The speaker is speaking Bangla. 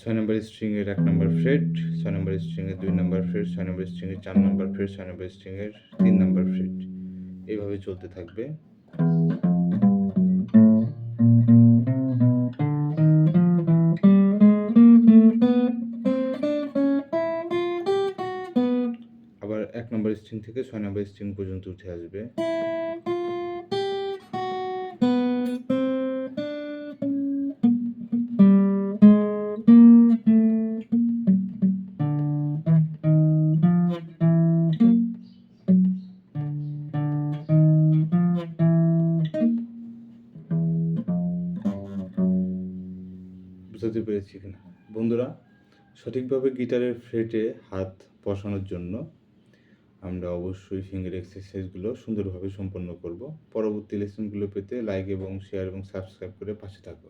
ছয় নম্বর স্ট্রিংয়ের এক নম্বর ফ্রেট ছয় নম্বর স্ট্রিংয়ের দুই নম্বর ফ্রেট ছয় নম্বর স্ট্রিংয়ের চার নম্বর ফ্রেট ছয় নম্বর স্ট্রিংয়ের তিন নম্বর ফ্রেট এইভাবে চলতে থাকবে। আবার এক নম্বর স্ট্রিং থেকে ছয় নম্বর স্ট্রিং পর্যন্ত উঠে আসবে। বুঝতে পেরেছি কিনা। বন্ধুরা, সঠিকভাবে গিটারের ফ্রেটে হাত বসানোর জন্য আমরা অবশ্যই ফিঙ্গার এক্সারসাইজগুলো সুন্দরভাবে সম্পন্ন করব। পরবর্তী লেসনগুলো পেতে লাইক এবং শেয়ার এবং সাবস্ক্রাইব করে পাশে থাকো।